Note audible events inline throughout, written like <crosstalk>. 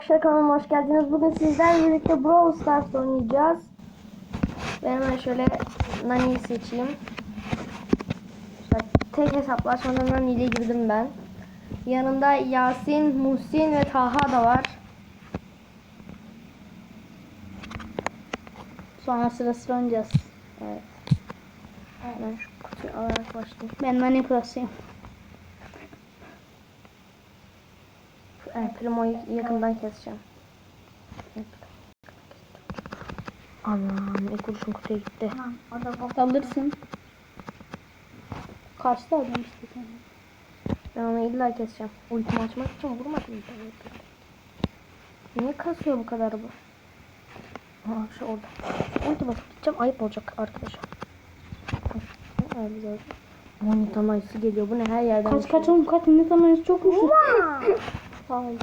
arkadaşlar kanalıma hoş geldiniz. Bugün sizlerle birlikte Brawl Stars oynayacağız. Ben hemen şöyle Nani'yi seçeyim. Şöyle tek hesaplaşmadan Nani ile girdim ben. Yanımda Yasin, Muhsin ve Taha da var. Sonra sıra sıra oynayacağız. Evet. Ben şu kutuyu alarak başlayayım. Ben Nani Pro'suyum. Evet, Primo'yu yakından keseceğim. Anam ilk vuruşum kutuya gitti. Alırsın. Karşıda adam işte sen. Ben onu illa keseceğim. Ultimi açmak için vurmadım. Niye kasıyor bu kadar bu? Aa şu orada. Ulti basıp gideceğim. Ayıp olacak arkadaşlar. Güzel. Monita mayısı geliyor. Bu ne her yerden Kaç kaç oğlum kaç ne zaman çok güçlü. Haydi.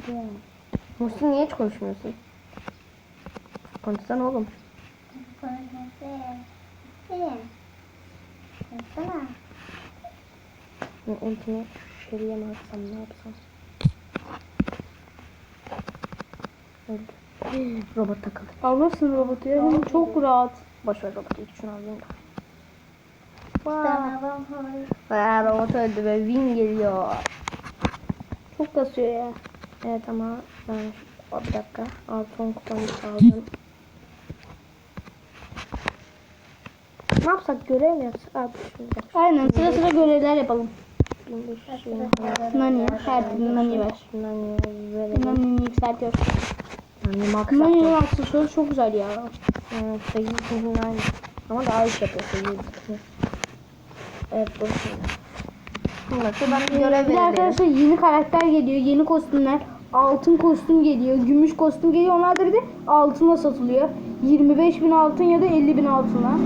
Muhsin niye hiç konuşmuyorsun? Konuşsana oğlum. Ben ultimi şeriye mi atsam ne yapsam? Öldü. Robot takıldı. Alırsın robotu ya. Benim çok rahat. Boş ver robotu ilk şunu alayım da. Aa, robot öldü ve win geliyor. Çok kasıyor ya. Evet ama ben o, bir dakika altın kupamı aldım. Ne yapsak görev mi yapsak? Abi şimdi. Aynen sıra sıra görevler yapalım. 1500 Nani her türlü Nani ver. Nani verelim. Nani'ni yükseltiyor. Nani max Nani'nin aksesuarı çok güzel ya. Evet 8 aynı. Ama daha iş yapıyor 8 Evet dur şuradan bir görev Bir de arkadaşlar yeni karakter geliyor. Yeni kostümler. Altın kostüm geliyor. Gümüş kostüm geliyor. Onlar da bir de altına satılıyor. 25 bin altın ya da 50 bin altına.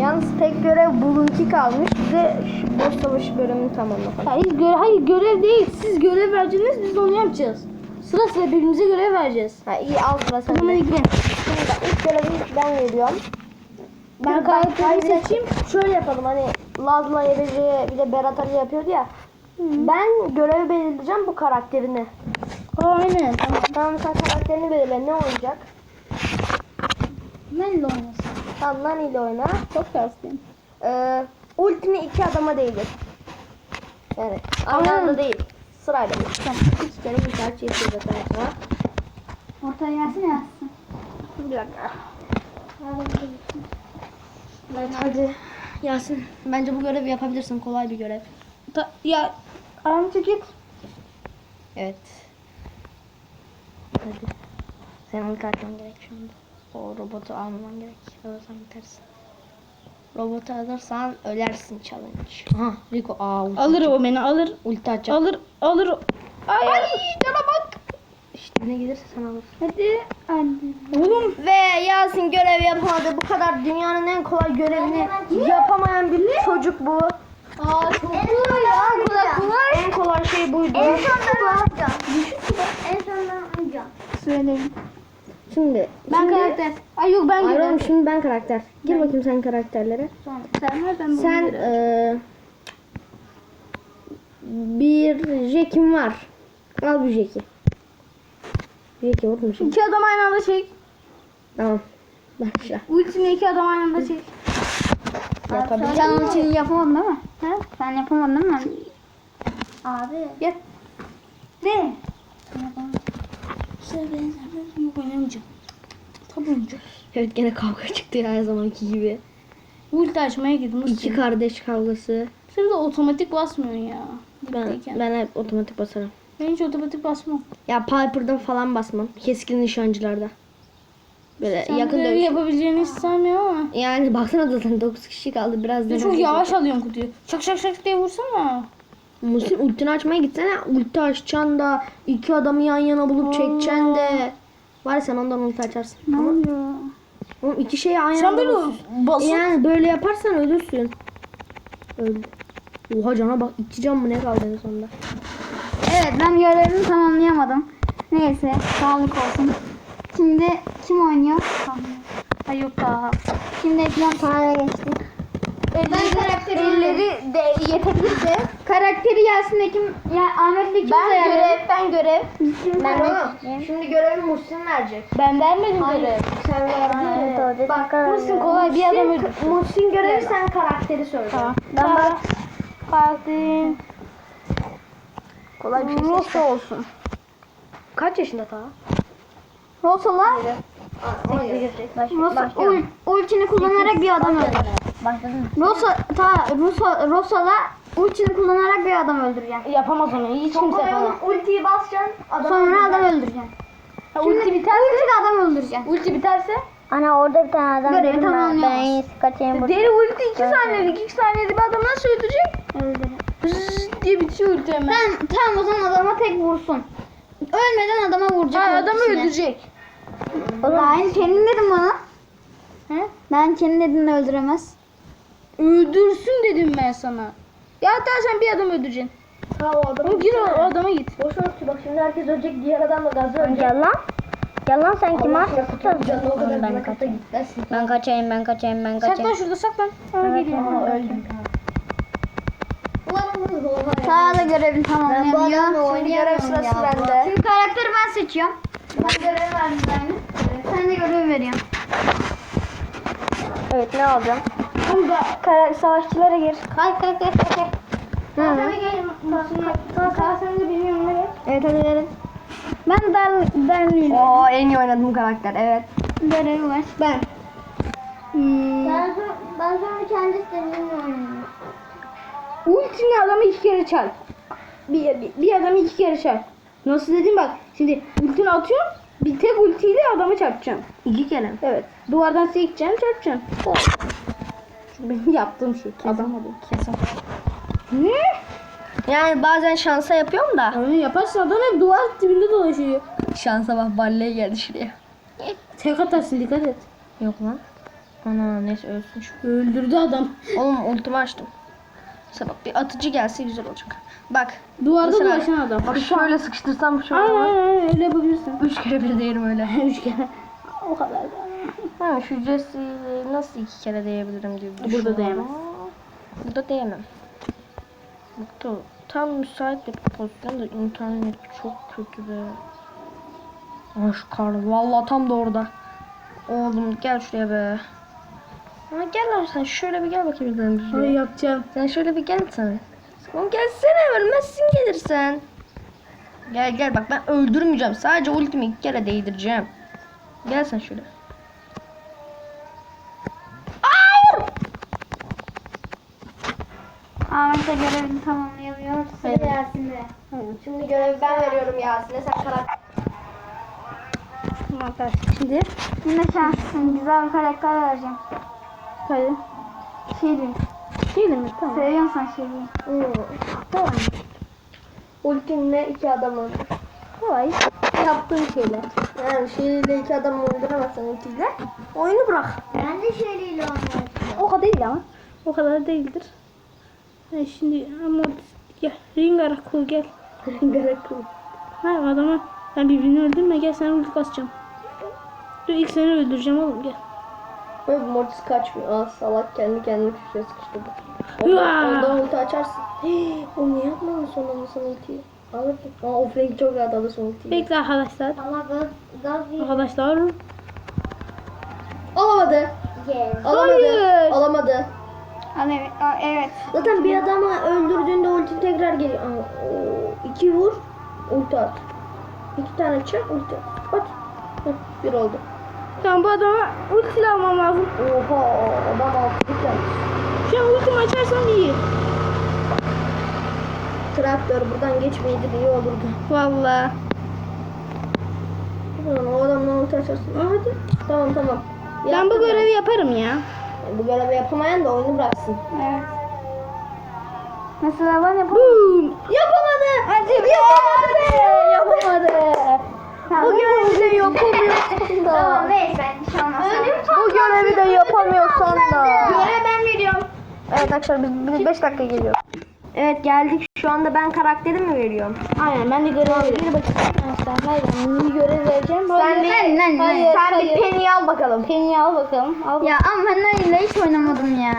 Yalnız tek görev bulunki kalmış. Bir de şu boss savaşı bölümünü tamamlamak. Hayır, göre hayır görev değil. Siz görev vereceksiniz biz de onu yapacağız. Sıra sıra birbirimize görev vereceğiz. Ha iyi al sıra O zaman sende. hadi gidelim. Şimdi ilk görevi ben veriyorum. Ben karakterimi Hayır, seçeyim. Şöyle yapalım hani Laz'la Ebeci bir de Berat Ali yapıyordu ya. Ben görevi belirleyeceğim bu karakterini. Aynen. Tamam. Sen karakterini belirle ne oynayacak? Ben de oynasın. Tamam Nani ile oyna. Çok tersliyim. Ee, ultimi iki adama değdir. Yani aynı anda değil. Sırayla bir. Tamam. İki kere müsaade çekiyor zaten. Ha. Ortaya gelsene yazsın. Bir dakika. Evet hadi. Yasin bence bu görevi yapabilirsin. Kolay bir görev. Ta ya amca git. Evet. Hadi. Senin kalkman gerek şu anda. O robotu alman gerek. Alırsan bitersin. Robotu alırsan ölersin challenge. Ha Rico aa Alır o beni alır. Ulti açacak. Alır alır. Ay, Ay canım 5 tane gelirse sen alırsın. Hadi anne. Oğlum. Ve Yasin görev yapamadı. Bu kadar dünyanın en kolay görevini yapamayan bir çocuk bu. Aa çok kolay ya. Kolay kolay. En kolay şey buydu. En sonunda alacağım. En sonunda alacağım. Söyleyin. Şimdi ben şimdi, karakter. Ay yok ben Ayrım şimdi ben karakter. Gir ben. bakayım sen karakterlere. Son. Sen ben nereden Sen e, bir Jack'in var. Al bu Jack'i. Jack'i vurdum şimdi. İki adam aynı anda çek. Tamam. Başla. Ultini iki adam aynı anda çek. Yapabilir Sen onun için yapamadın değil mi? He? Sen yapamadın değil mi? Abi. Gel. Ne? İşte ben sen oynamayacağım. Oynayacağım. Evet gene kavga çıktı ya her zamanki gibi. Ulti açmaya girdim. İki kardeş kavgası. De otomatik basmıyorsun ya. Ben, Dipteyken. ben hep otomatik basarım. Ben hiç otomatik basmam. Ya Piper'da falan basmam. Keskin nişancılarda. Böyle Sen yakın dövüş. yapabileceğini hiç sanmıyorum ama. Yani baksana zaten 9 kişi kaldı. Biraz da çok yavaş alıyorsun kutuyu. Şak şak şak diye vursana. Musil ultini açmaya gitsene. Ulti açacaksın da iki adamı yan yana bulup çekeceksin de. Var ya sen ondan ulti açarsın. Ne Ama oluyor? oğlum iki şeyi aynı Sen böyle basın. Yani böyle yaparsan ölürsün. Öldü. Oha cana bak iki can mı ne kaldı en sonunda. Evet ben görevimi tamamlayamadım. Neyse sağlık olsun. Şimdi kim oynuyor? Ay yok daha. Şimdi ekran Sana geçti. elleri, elleri de yetebilirse Karakteri Yasin Ekim, ya Ahmet Ekim ben görev ben görev Ben oğlum. Şimdi görevi Muhsin verecek. ben vermedim görev. Sen verdin. Bak Muhsin kolay bir adam. Muhsin görevi sen karakteri söyle. Tamam. Ben bak. Kalktım. Kolay bir şey. Nasıl olsun? Kaç yaşında ta? Rosa, ul, ultini kullanarak bir adam öldür. Rosa, ta, Rosa, Rosala ultini kullanarak bir adam öldüreceğim. Yapamaz onu. Hiç kimse yapamaz. Ultiyi basacaksın. Sonra adam öldüreceğim. Ha, ulti biterse, Ultili adam öldüreceğim. ulti biterse Ana orada bir tane adam Görevi ben. tamamlıyoruz. Ben en iyisi kaçayım burada. Deri ulti 2 saniyelik 2 saniyede bir adam nasıl öldürecek? Öldüreceğim. Diye bitiyor ulti hemen. Tamam, tamam o zaman adama tek vursun. Ölmeden adama vuracak. Ha, adamı ultisini. öldürecek. Ben kendin dedim bana. He? Ben kendin dedin de öldüremez. Öldürsün dedim ben sana. Ya hatta sen bir adam öldüreceksin. Ha o adam. O gir o, o adama git. Boş ver ki bak şimdi herkes ölecek diğer adam da gazı ölecek. Gel lan. Gel lan sen canı o kadar Ben ben kaçayım. Ben kaçayım ben kaçayım ben Saklan kaçayım. şurada saklan. Aa, Evet, geliyor. evet. öldüm. Ulan oha ya. Sağ da görevini Ben bu adamla oyunu görev sırası bende. Şimdi karakteri ben seçiyorum. Ben görev verdim aynı. Sen de görev veriyorsun. Evet ne alacağım? Kara savaşçılara gir. Kalk kalk kalk kalk. Hı kalk sen de bilmiyorum ne Evet hadi verin. Ben de dar, darlıyım. Oo en iyi oynadığım karakter evet. Görevi var. Ben. Hmm. Ben, ben sonra kendi istediğimle oynuyorum. Ultini adamı iki kere çarp. Bir, bir, bir adamı iki kere çarp. Nasıl dedim bak. Şimdi ultini atıyorum. Bir tek ultiyle adamı çarpacağım. İki kere. Evet. Duvardan sekeceğim çarpacağım. Şu benim yaptığım şey. Adam Kesin. Ne? Yani bazen şansa yapıyorum da. Onu yaparsın adam hep duvar dibinde dolaşıyor. Şansa bak balleye geldi şuraya. Tek atarsın dikkat et. Yok lan. Ana neyse ölsün şu. Öldürdü adam. Oğlum ultimi açtım. Mesela bak bir atıcı gelse güzel olacak. Bak. Duvarda Mesela- dolaşan adam. Bak şöyle sıkıştırsam şöyle Aynen aynen öyle yapabilirsin. Üç kere bir değerim öyle. <laughs> Üç kere. O kadar da. Ha şu Jesse'yi nasıl iki kere değebilirim diye Burada düşünüyorum. değemez. Burada değemem. Bak da tam müsait bir pozisyon da internet çok kötü be. Aa şu kar vallahi tam da orada. Oğlum gel şuraya be. Ha gel lan sen şöyle bir gel bakayım benim Ay şuraya. yapacağım. Sen şöyle bir gel sen. Oğlum gelsene ölmezsin gelirsen. Gel gel bak ben öldürmeyeceğim. Sadece ultimi iki kere değdireceğim. Gel sen şöyle. Ahmet de görevini tamamlayamıyor. Sıra Yasin'de. Şimdi görevi ben veriyorum Yasin'e sen karakter. Şimdi. Yine şanslısın. Güzel bir karakter vereceğim. Hadi. Şirin. Değil mi? Tamam. Seviyorum sen Şirin'i. Tamam. Ultimle iki adam öldür. Kolay. Yaptığın şeyler. Yani şeyle iki adam öldüremezsen ultiyle oyunu bırak. Ben de Şirin'iyle oynuyorum. O kadar değil ama. O kadar değildir. Ha, şimdi ama gel. Ringar kul gel. Gerek yok. Ha adama ben birbirini öldürme gel sana ulti basacağım. Dur ilk seni öldüreceğim oğlum gel. Böyle Mortis kaçmıyor. Aa salak kendi kendine köşeye sıkıştırdı. Oradan ulti açarsın. <gasps> Hii, o niye yapmadın son anda son ultiyi? Alırsın. Aa o Frank çok rahat alırsın ultiyi. Bekle arkadaşlar. Ama gaz, gaz değil. Arkadaşlar. Alamadı. Gel. Alamadı. Hayır. Alamadı. Evet. Aa, evet. Zaten bir adamı öldürdüğünde ulti tekrar geliyor. Aa, o, iki vur, ulti at. İki tane çek, ulti at. At. Bir oldu. Tamam bu adama ulti almam lazım. Oha adam altılık yapmış. Şu an ultimi açarsam iyi. Traktör buradan geçmeydi iyi olurdu. Valla. O adamdan ulti açarsın. Aa, hadi. Tamam tamam. Ben bu Yaptım görevi yaparım ya. ben. Bu görevi yapamayan da oyunu bıraksın. Evet. Mesela ben yapamam. Boom. Yapamadı. Hadi Yapamadı. Yapamadı. Bu görevi de yapamıyorsun Tamam da. neyse. Hiç olmaz. Bu görevi de yapamıyorsan da. Görev ben veriyorum. Evet arkadaşlar biz 5 dakika geliyor. Evet geldik. Şu anda ben karakteri mi veriyorum? Aynen ben de görev veriyorum. Bir bakayım. Arkadaşlar hayır ben görev vereceğim. Sen lan, lan. Hayır, sen bir hayır. Penny'i al bakalım. Penny al bakalım. Al. Ya ama ben öyle hiç oynamadım ya.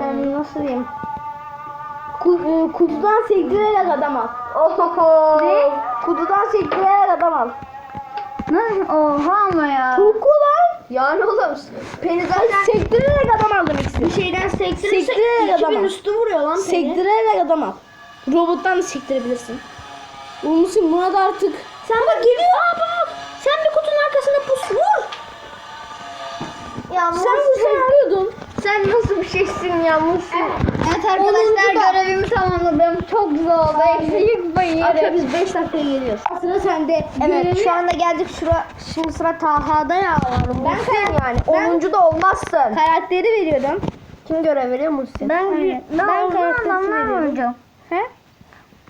Yani nasıl diyeyim? Ku- e, kutudan sektirerek adam al. Oho. Ne? Kutudan sektirerek adam al. Oha ama ya. Çok kolay. Yani oğlum peni Ay, zaten sektirerek adam al demek istiyorum. bir şeyden sektirirse Sektirerek adam 2000 al. üstü vuruyor lan peni. Sektirerek adam al. Robottan da sektirebilirsin. Olmuşsun buna da artık. Sen bak geliyor aa bak. Sen bir kutunun arkasına pus vur. Ya Sen bu sen. sen nasıl bir şeysin ya Musi? Evet arkadaşlar görevimi tamamladım. Çok güzel oldu. Yıkmayın Arkadaşlar yere. biz 5 dakikaya geliyoruz. Sıra sende. Evet Görevi- şu anda geldik sıra şimdi sıra Taha'da ya. Ben Muhsin yani. 10. da olmazsın. karakteri veriyorum. Kim görev veriyor Muhsin? Ben, Aynen. ben, Ben uzun karakterisi adamlar veriyorum. oynayacağım. He?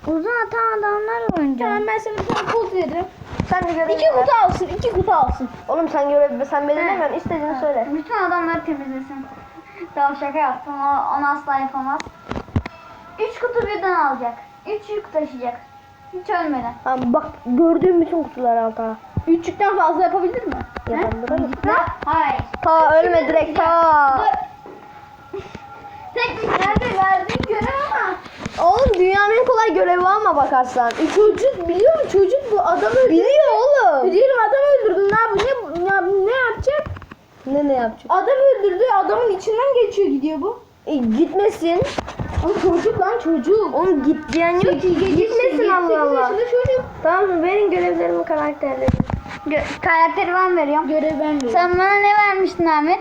Uzun atan adamlar oynayacağım. Tamam ben sana bir tane kod veririm. Sen de görev İki ver. kutu alsın. iki kutu alsın. Oğlum sen görev sen belirlemiyorsun. İstediğini söyle. Bütün adamları temizlesin. Tamam şaka yaptım. O, onu asla yapamaz. Üç kutu birden alacak. Üç yük taşıyacak. Hiç ölmeden. Tamam bak gördüğüm bütün kutuları al Taha. Üçlükten fazla yapabilir mi? Ne? Hayır. Ta ölme direkt ta. <laughs> Tek nerede verdiğin görev ama. Oğlum dünyanın en kolay görevi ama bakarsan. E, çocuk biliyor mu? Çocuk bu adam öldürdü. Biliyor oğlum. Diyelim adam öldürdü. Ne, yap ne, ne, ne yapacak? Ne ne yapacak? Adam öldürdü. Adamın içinden geçiyor gidiyor bu. E, gitmesin. Ama çocuk lan çocuk. Oğlum git diyen yok ki. Gitmesin Allah Allah. çocuk. Tamam verin görevlerimi karakterleri. Gö- karakteri ben veriyorum. Görev ben veriyorum. Sen bana ne vermiştin Ahmet?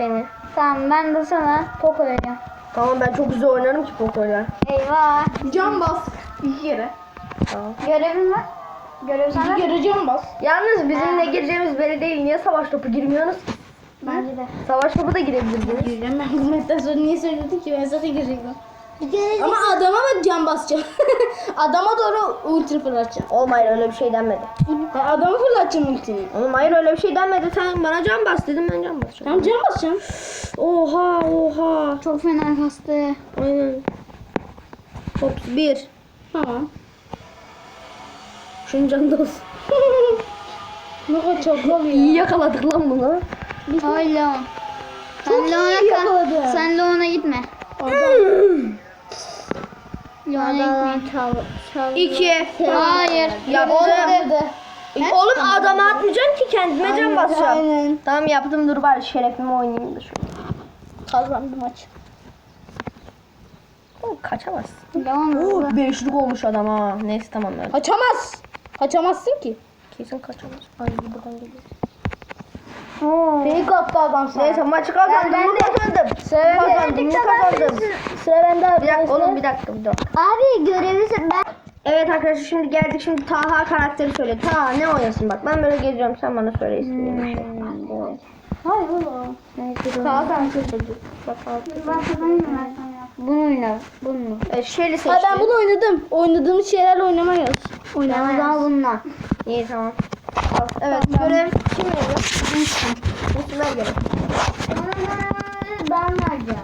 Beni. Tamam ben de sana Poco veriyorum. Tamam ben çok güzel oynarım ki Poco'yla. Eyvah. Can bas. İki kere. Tamam. Görevin var. Görev İki sana. kere can bas. Yalnız bizim ne gireceğimiz belli değil. Niye savaş topu girmiyorsunuz? ki? Bence de. Savaş topu da girebilirdiniz. Gireceğim ben bu metten sonra niye söyledin ki ben zaten girecektim. Ama adama da can basacağım. <laughs> adama doğru ultra fırlatacağım. Oğlum hayır öyle bir şey denmedi. Ben adamı fırlatacağım ultiyi. Oğlum hayır öyle bir şey denmedi. Sen bana can bas dedim ben can basacağım. Tamam can basacağım. Oha oha. Çok fena kastı. Aynen. Hop bir. Tamam. Şunun canı da olsun. <laughs> ne kadar çakal ya. İyi yakaladık lan bunu. Ay Leon. Sen Leon'a kal. Sen Leon'a gitme. Leon'a gitme. İki. Hayır. Ya oğlum. Oğlum adama atmayacaksın ki kendime can basacağım. Aynen. Tamam yaptım dur bari şerefimi oynayayım da şöyle. Kazandım maç. Kaçamaz. Hızlı. Beşlik olmuş adam ha. Neyse tamam öyle. Kaçamaz. Kaçamazsın ki. Kesin kaçamaz. Ay buradan geliyor. Fake attı adam sana. Neyse maçı kazandım mı kazandım. Kazandım mı kazandım. Sıra bende Bir dakika oğlum bir dakika bir dakika. Abi görevi ben. Evet arkadaşlar şimdi geldik şimdi Taha karakteri söyle. Taha ne oynasın bak ben böyle geziyorum sen bana söyle istediğin bir şey. Evet. Hayır oğlum. Ben. Ben mı ben sana ya? Bunu oyna. Bunu. Evet Shelly seçti. Ha ben bunu oynadım. Oynadığımız şeylerle oynamayız. Oynamaz al bununla. İyi tamam. Evet görev kim veriyor? Muhsin ver görev. Ben vereceğim.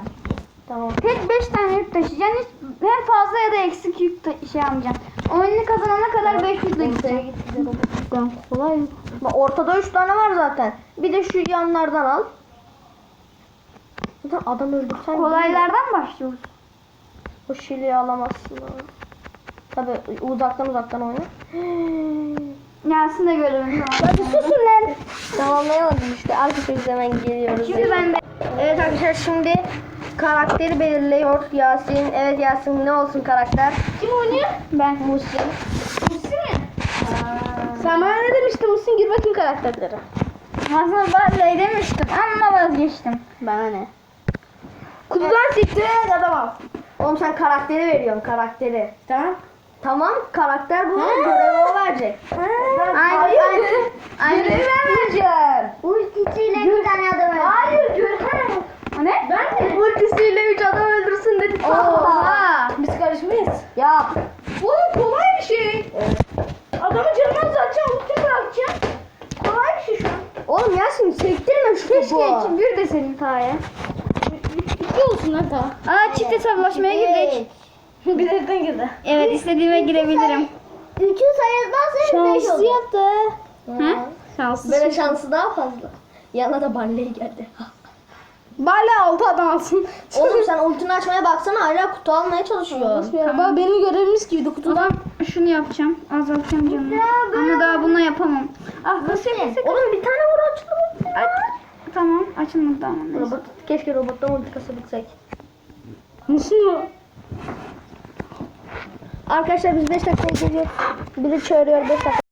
Tamam. Tek 5 tane yük taşıyacaksın. Hiç hem fazla ya da eksik yük ta- şey yapmayacaksın. Oyunu kazanana kadar 500 ile gidecek. Ben kolay. Bak ortada 3 tane var zaten. Bir de şu yanlardan al. Zaten adam öldürsen Kolaylardan başlıyoruz. o Shelly'yi alamazsın. Tabi uzaktan uzaktan oyna. <gasps> Gelsin de görevini Hadi susun lan. Tamamlayamadım işte. Arkadaşlar biz hemen geliyoruz. Şimdi ben de Evet arkadaşlar şimdi karakteri belirliyor Yasin. Evet Yasin ne olsun karakter? Kim oynuyor? ben. Muhsin. Sen bana ne demiştin Musin? Gir bakayım karakterlere. Aslında ben de demiştim ama vazgeçtim. Bana ne? Kutudan siktirerek adam al. Oğlum sen karakteri veriyorsun karakteri. Tamam. Tamam karakter bunu görevi o verecek. Aynen. Hayır, aynen. Aynen. Görevi ben vereceğim. Ultisiyle bir tane adam öldü. Hayır görev. Ne? Ben de ultisiyle 3 adam öldürsün dedik. Oha. Biz karışmayız. Ya Oğlum kolay bir şey. Adamı canına uzatacaksın, ulti bırakacaksın. Kolay bir şey şu an. oğlum Yasin sektirme şu Keşke topu. iki bir de senin Taha'ya. İki olsun hatta. Aa çift hesaplaşmaya girdik. Bilerekten girdi. Evet istediğime girebilirim. Üçü sayılmaz Şanslı yaptı. Hı? Şanssız. Böyle şansı daha fazla. Yanına da <laughs> Barley geldi. Bari altı adam alsın. <laughs> Oğlum sen ultini açmaya baksana hala kutu almaya çalışıyorsun. Bak benim görevimiz gibiydi kutudan. Şunu yapacağım. Azaltacağım canını. Ama daha bunu yapamam. Ah nasıl yapıyorsun? Oğlum bir tane vur açıldı. Tamam açılmadı ama neyse. Robot, keşke robottan ulti kasabilsek. Nasıl? Arkadaşlar biz 5 dakikaya geliyoruz. Biri çağırıyor 5 dakika.